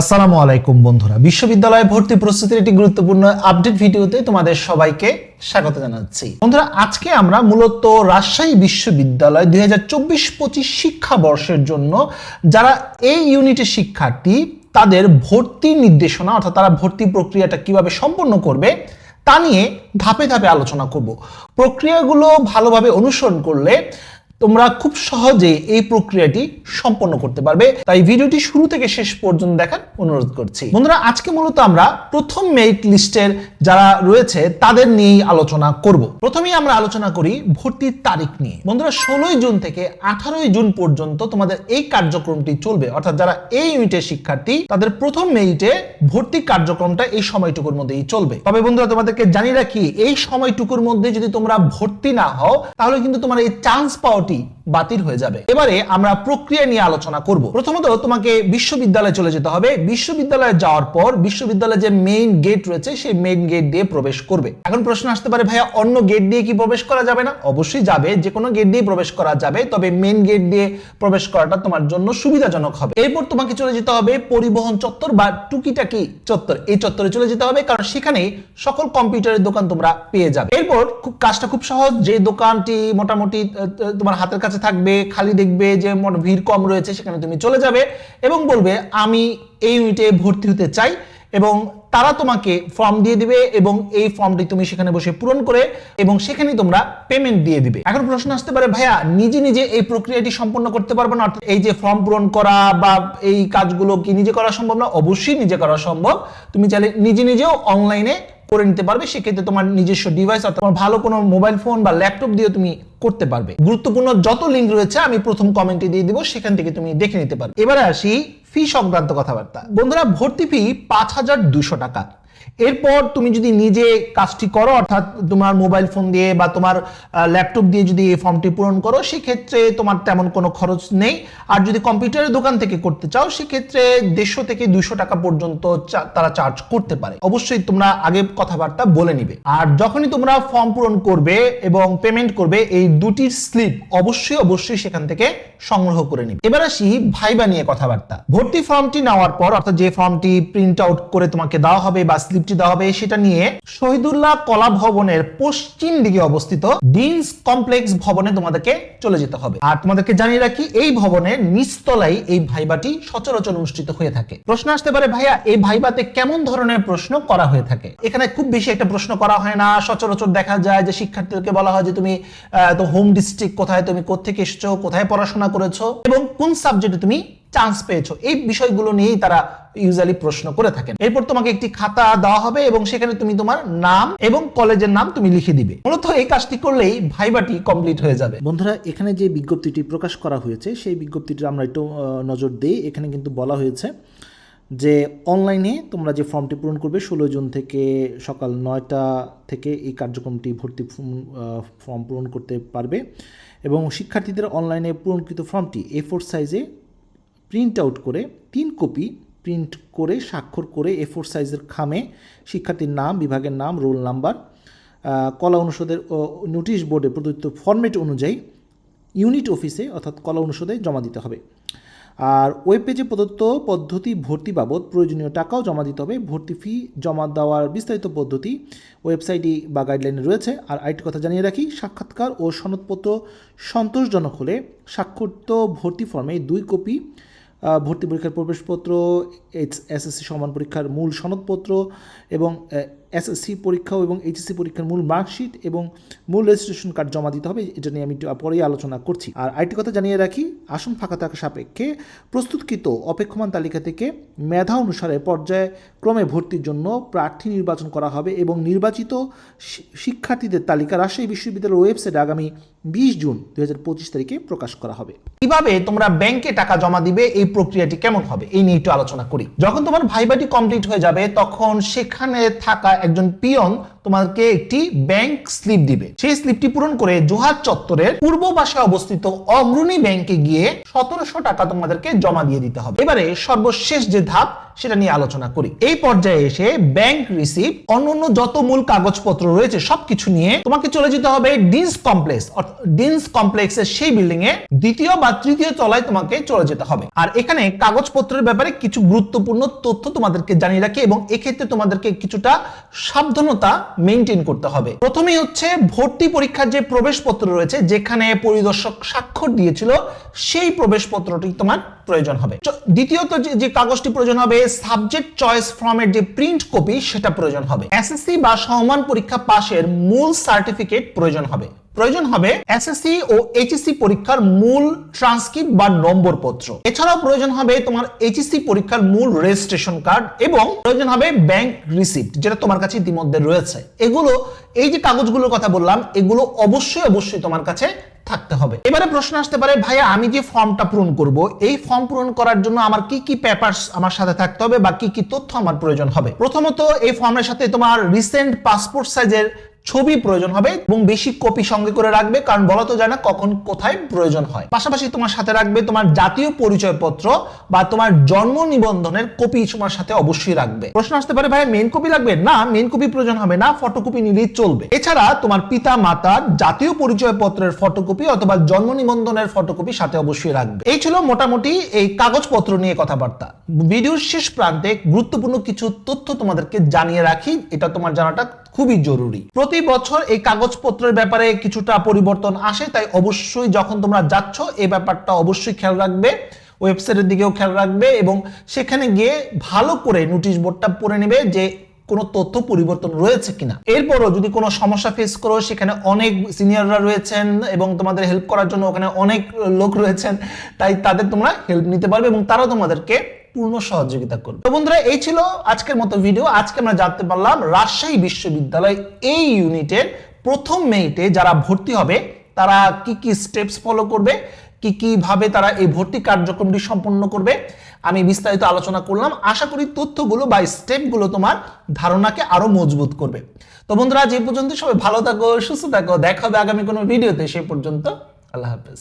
আসসালামু আলাইকুম বন্ধুরা। বিশ্ববিদ্যালয়ে ভর্তি প্রস্তুতির একটি গুরুত্বপূর্ণ আপডেট ভিডিওতে তোমাদের সবাইকে স্বাগত জানাচ্ছি। বন্ধুরা, আজকে আমরা মূলত রাজশাহী বিশ্ববিদ্যালয় দুই হাজার চব্বিশ পঁচিশ শিক্ষাবর্ষের জন্য যারা এই ইউনিটের শিক্ষার্থী, তাদের ভর্তি নির্দেশনা অর্থাৎ তারা ভর্তি প্রক্রিয়াটা কীভাবে সম্পন্ন করবে, তা নিয়ে ধাপে ধাপে আলোচনা করব। প্রক্রিয়াগুলো ভালোভাবে অনুসরণ করলে তোমরা খুব সহজে এই প্রক্রিয়াটি সম্পন্ন করতে পারবে। তাই ভিডিওটি শুরু থেকে শেষ পর্যন্ত দেখার অনুরোধ করছি। বন্ধুরা, আজকে মূলত আমরা প্রথম মেরিট লিস্টের যারা রয়েছে, তাদের নিয়েই আলোচনা করব। প্রথমেই আমরা আলোচনা করি ভর্তির তারিখ নিয়ে। বন্ধুরা, ষোলোই জুন থেকে আঠারোই জুন পর্যন্ত তোমাদের এই কার্যক্রমটি চলবে। অর্থাৎ যারা এই ইউনিটের শিক্ষার্থী, তাদের প্রথম মেরিটে ভর্তি কার্যক্রমটা এই সময়টুকুর মধ্যেই চলবে। তবে বন্ধুরা, তোমাদেরকে জানি রাখি, এই সময়টুকুর মধ্যে যদি তোমরা ভর্তি না হও, তাহলে কিন্তু তোমার এই চান্স পাওয়াটি 9 বাতিল হয়ে যাবে। এবারে আমরা প্রক্রিয়া নিয়ে আলোচনা করব। প্রথমত তোমাকে বিশ্ববিদ্যালয়ে চলে যেতে হবে। বিশ্ববিদ্যালয়ে যাওয়ার পর বিশ্ববিদ্যালয়ে যে মেইন গেট রয়েছে, সেই মেইন গেট দিয়ে প্রবেশ করবে। এখন প্রশ্ন আসতে পারে, ভাইয়া, অন্য গেট দিয়ে কি প্রবেশ করা যাবে না? অবশ্যই যাবে। যে কোনো গেট দিয়ে প্রবেশ করা যাবে, তবে মেইন গেট দিয়ে প্রবেশ করাটা তোমার জন্য সুবিধাজনক হবে। এরপর তোমাকে চলে যেতে হবে পরিবহন চত্বর বা টুকিটাকি চত্বর। এই চত্বরে চলে যেতে হবে, কারণ সেখানে সকল কম্পিউটারের দোকান তোমরা পেয়ে যাবে। এরপর খুব কাজটা খুব সহজ। যে দোকানটি মোটামুটি তোমার হাতের কাছে থাকবে, খালি দেখবে যে মোট ভিড় কম রয়েছে, সেখানে তুমি চলে যাবে এবং বলবে, আমি এই ইউনিটে ভর্তি হতে চাই এবং তারা তোমাকে ফর্ম দিয়ে দিবে এবং এই ফর্মটি তুমি সেখানে বসে পূরণ করে এবং সেখানে তোমরা পেমেন্ট দিয়ে দিবে। এখন প্রশ্ন আসতে পারে, ভাইয়া, নিজে নিজে এই প্রক্রিয়াটি সম্পন্ন করতে পারব না? অর্থাৎ এই যে ফর্ম পূরণ করা বা এই কাজগুলো কি নিজে করা সম্ভব না? অবশ্যই নিজে করা সম্ভব। তুমি চাইলে নিজে নিজেও অনলাইনে করে নিতে পারবে, সেক্ষেত্রে তোমার নিজস্ব ডিভাইস অর্থাৎ তোমার ভালো কোনো মোবাইল ফোন বা ল্যাপটপ দিয়ে তুমি করতে পারবে। গুরুত্বপূর্ণ যত লিঙ্ক রয়েছে, আমি প্রথম কমেন্টে দিয়ে দিব, সেখান থেকে তুমি দেখে নিতে পারবে। এবারে আসি ফি সংক্রান্ত কথাবার্তা। বন্ধুরা, ভর্তি ফি পাঁচ হাজার দুশো টাকা। এরপর তুমি যদি নিজে কাজটি করো, অর্থাৎ তোমার মোবাইল ফোন দিয়ে বা তোমার ল্যাপটপ দিয়ে যদি এই ফর্মটি পূরণ করো, সেক্ষেত্রে তোমার তেমন কোনো খরচ নেই। আর যদি কম্পিউটারের দোকান থেকে করতে চাও, সেক্ষেত্রে দেড়শো থেকে দুশো টাকা পর্যন্ত তারা চার্জ করতে পারে। অবশ্যই তোমরা আগে কথাবার্তা বলে নিবে। আর যখনই তোমরা ফর্ম পূরণ করবে এবং পেমেন্ট করবে, এই দুটির স্লিপ অবশ্যই অবশ্যই সেখান থেকে সংগ্রহ করে নিবে। এবার আসি ভাইবা নিয়ে কথাবার্তা। ভর্তি ফর্মটি নেওয়ার পর, অর্থাৎ যে ফর্মটি প্রিন্ট আউট করে তোমাকে দেওয়া হবে বা স্লিপটি দেওয়া হবে সেটা নিয়ে শহীদুল্লাহ কলা ভবনের পশ্চিম দিকে অবস্থিত ডিনস কমপ্লেক্স ভবনে তোমাদেরকে চলে যেতে হবে। আর তোমাদেরকে জানিয়ে রাখি, এই ভবনের নিচতলায় এই ভাইবাটি সচরাচর অনুষ্ঠিত হয়ে থাকে। প্রশ্ন আসতে পারে, ভাইয়া, এই ভাইবাতে কেমন ধরনের প্রশ্ন করা হয়ে থাকে? এখানে খুব বেশি একটা প্রশ্ন করা হয় না। সচরাচর দেখা যায় যে শিক্ষার্থীদেরকে বলা হয় যে, তুমি হোম ডিস্ট্রিক্ট কোথায়? তুমি কোথেকে এসছো? কোথায় পড়াশোনা করেছ? এবং কোন সাবজেক্টে তুমি চান্স পেয়েছ। এই বিষয়গুলো নিয়েই তারা ইউজুয়ালি প্রশ্ন করে থাকেন। এরপর তোমাকে একটি খাতা দেওয়া হবে এবং সেখানে তুমি তোমার নাম এবং কলেজের নাম তুমি লিখে দিবে। মূলত এই কাজটি করলেই ভাইবাটি কমপ্লিট হয়ে যাবে। বন্ধুরা, এখানে যে বিজ্ঞপ্তিটি প্রকাশ করা হয়েছে, সেই বিজ্ঞপ্তিটি আমরা একটু নজর দিই। এখানে কিন্তু বলা হয়েছে যে অনলাইনে তোমরা যে ফর্মটি পূরণ করবে, ষোলো জুন থেকে সকাল নয়টা থেকে এই কার্যক্রমটি ভর্তি ফর্ম পূরণ করতে পারবে। এবং শিক্ষার্থীদের অনলাইনে পূরণকৃত ফর্মটি এ ফোর সাইজে প্রিন্ট আউট করে তিন কপি প্রিন্ট করে স্বাক্ষর করে এ ফোর সাইজের খামে শিক্ষার্থীর নাম, বিভাগের নাম রোল নাম্বার কলা অনুষদের নোটিশ বোর্ডে প্রদত্ত ফরম্যাট অনুযায়ী ইউনিট অফিসে অর্থাৎ কলা অনুষদে জমা দিতে হবে। আর ওয়েব পেজে প্রদত্ত পদ্ধতি ভর্তি বাবদ প্রয়োজনীয় টাকাও জমা দিতে হবে। ভর্তি ফি জমা দেওয়ার বিস্তারিত পদ্ধতি ওয়েবসাইটই বা গাইডলাইনে রয়েছে। আর আরেকটি কথা জানিয়ে রাখি, সাক্ষাৎকার ও সনদপত্র সন্তোষজনক হলে স্বাক্ষরিত ভর্তি ফর্মে দুই কপি ভর্তি পরীক্ষার প্রবেশপত্র এসএসসি সমান পরীক্ষার মূল সনদপত্র এবং এসএসসি পরীক্ষা এবং এইচএসসি পরীক্ষার মূল মার্কশিট এবং মূল রেজিস্ট্রেশন কার্ড জমা দিতে হবে, এটা নিয়ে আমি পরেই আলোচনা করছি। আর আরেকটি কথা জানিয়ে রাখি, আসন ফাঁকা থাকা সাপেক্ষে প্রস্তুতকৃত অপেক্ষমান তালিকা থেকে মেধা অনুসারে পর্যায়ে ক্রমে ভর্তির জন্য প্রার্থী নির্বাচন করা হবে এবং নির্বাচিত শিক্ষার্থীদের তালিকা রাজশাহী বিশ্ববিদ্যালয়ের ওয়েবসাইটে আগামী বিশ জুন দু হাজার পঁচিশ তারিখে প্রকাশ করা হবে। কীভাবে তোমরা ব্যাংকে টাকা জমা দিবে, এই প্রক্রিয়াটি কেমন হবে, এই নিয়ে একটু আলোচনা করি। যখন তোমার ভাইবাটি কমপ্লিট হয়ে যাবে তখন সেখানে থাকা একজন পিয়ন তোমাকে একটি ব্যাংক স্লিপ দিবে। সেই স্লিপটি পূরণ করে জোহার চত্বরের পূর্ব পাশে অবস্থিত অগ্রণী ব্যাংকে গিয়ে সতেরোশো টাকা তোমাদেরকে জমা দিয়ে দিতে হবে। এবারে সর্বশেষ যে ধাপ, সেটা নিয়ে আলোচনা করি। এই পর্যায়ে এসে ব্যাংক রিসিপ্ট অন্যান্য যত মূল কাগজপত্র রয়েছে, সবকিছু নিয়ে তোমাকে চলে যেতে হবে ডিন্স কমপ্লেক্স ডিন্স কমপ্লেক্সের সেই বিল্ডিং এ দ্বিতীয় বা তৃতীয় তলায় তোমাকে চলে যেতে হবে। আর এখানে কাগজপত্রের ব্যাপারে কিছু গুরুত্বপূর্ণ তথ্য তোমাদেরকে জানিয়ে রাখি এবং এক্ষেত্রে তোমাদেরকে কিছুটা সাবধানতা মেনটেন করতে হবে। প্রথমেই হচ্ছে ভর্তি পরীক্ষার যে প্রবেশপত্র রয়েছে, যেখানে পরিদর্শক স্বাক্ষর দিয়েছিল, সেই প্রবেশপত্রটি তোমার প্রয়োজন হবে। দ্বিতীয়ত যে- কাগজটি প্রয়োজন হবে সাবজেক্ট চয়েস ফর্মের যে প্রিন্ট কপি সেটা প্রয়োজন হবে। এসএসসি বা সমান পরীক্ষা পাশের মূল সার্টিফিকেট প্রয়োজন হবে। প্রয়োজন হবে এসএসসি ও এইচএসসি পরীক্ষার মূল ট্রান্সক্রিপ্ট বা নম্বর পত্র এছাড়াও প্রয়োজন হবে তোমার এইচএসসি পরীক্ষার মূল রেজিস্ট্রেশন কার্ড এবং প্রয়োজন হবে ব্যাংক রিসিপ্ট যেটা তোমার কাছে ইতিমধ্যে রয়েছে। এগুলো, এই যে কাগজগুলোর কথা বললাম, এগুলো অবশ্যই অবশ্যই তোমার কাছে থাকতে হবে। এবারে প্রশ্ন আসতে পারে, ভাইয়া, আমি যে ফর্মটা পূরণ করব, এই ফর্ম পূরণ করার জন্য আমার কি কি পেপারস আমার সাথে থাকতে হবে বা কি কি তথ্য আমার প্রয়োজন হবে? প্রথমত, এই ফর্মের সাথে তোমার রিসেন্ট পাসপোর্ট সাইজের ছবি প্রয়োজন হবে এবং বেশি কপি সঙ্গে করে রাখবে, কারণ বলা তো যায় না কখন কোথায় প্রয়োজন হয়। পাশাপাশি তোমার সাথে রাখবে তোমার জাতীয় পরিচয়পত্র বা তোমার জন্ম নিবন্ধনের কপি তোমার সাথে অবশ্যই রাখবে। প্রশ্ন আসতে পারে ভাই মেন কপি লাগবে? না মেন কপি প্রয়োজন হবে না ফটোকপি নিলেই চলবে। এছাড়া তোমার পিতা মাতার জাতীয় পরিচয়পত্রের ফটোকপি অথবা জন্ম নিবন্ধনের ফটোকপি সাথে অবশ্যই রাখবে। এই ছিল মোটামুটি এই কাগজপত্র নিয়ে কথাবার্তা। ভিডিওর শেষ প্রান্তে গুরুত্বপূর্ণ কিছু তথ্য তোমাদেরকে জানিয়ে রাখি। এটা তোমার জানাটা খুবই জরুরি। প্রতি বছর এই কাগজপত্রের ব্যাপারে কিছুটা পরিবর্তন আসে, তাই অবশ্যই যখন তোমরা যাচ্ছ এই ব্যাপারটা অবশ্যই খেয়াল রাখবে, ওয়েবসাইটের দিকেও খেয়াল রাখবে এবং সেখানে গিয়ে ভালো করে নোটিশ বোর্ডটা পড়ে নেবে যে কোনো তথ্য পরিবর্তন রয়েছে কিনা। এরপরও যদি কোনো সমস্যা ফেস করো, সেখানে অনেক সিনিয়ররা রয়েছেন এবং তোমাদের হেল্প করার জন্য ওখানে অনেক লোক রয়েছেন, তাই তাদের তোমরা হেল্প নিতে পারবে এবং তারাও তোমাদেরকে পূর্ণ সহযোগিতা করবে। তো বন্ধুরা, এই ছিল আজকের মতো ভিডিও আজকে আমরা জানতে পারলাম রাজশাহী বিশ্ববিদ্যালয় এই ইউনিটের প্রথম মেইটে যারা ভর্তি হবে, তারা কি কি স্টেপস ফলো করবে, কি কি ভাবে তারা এই ভর্তি কার্যক্রমটি সম্পন্ন করবে, আমি বিস্তারিত আলোচনা করলাম। আশা করি তথ্যগুলো বা স্টেপগুলো তোমার ধারণাকে আরও মজবুত করবে। তো বন্ধুরা যে পর্যন্ত সবাই ভালো থাকো, সুস্থ থাকো, দেখা হবে আগামী কোনো ভিডিওতে সেই পর্যন্ত আল্লাহ হাফেজ।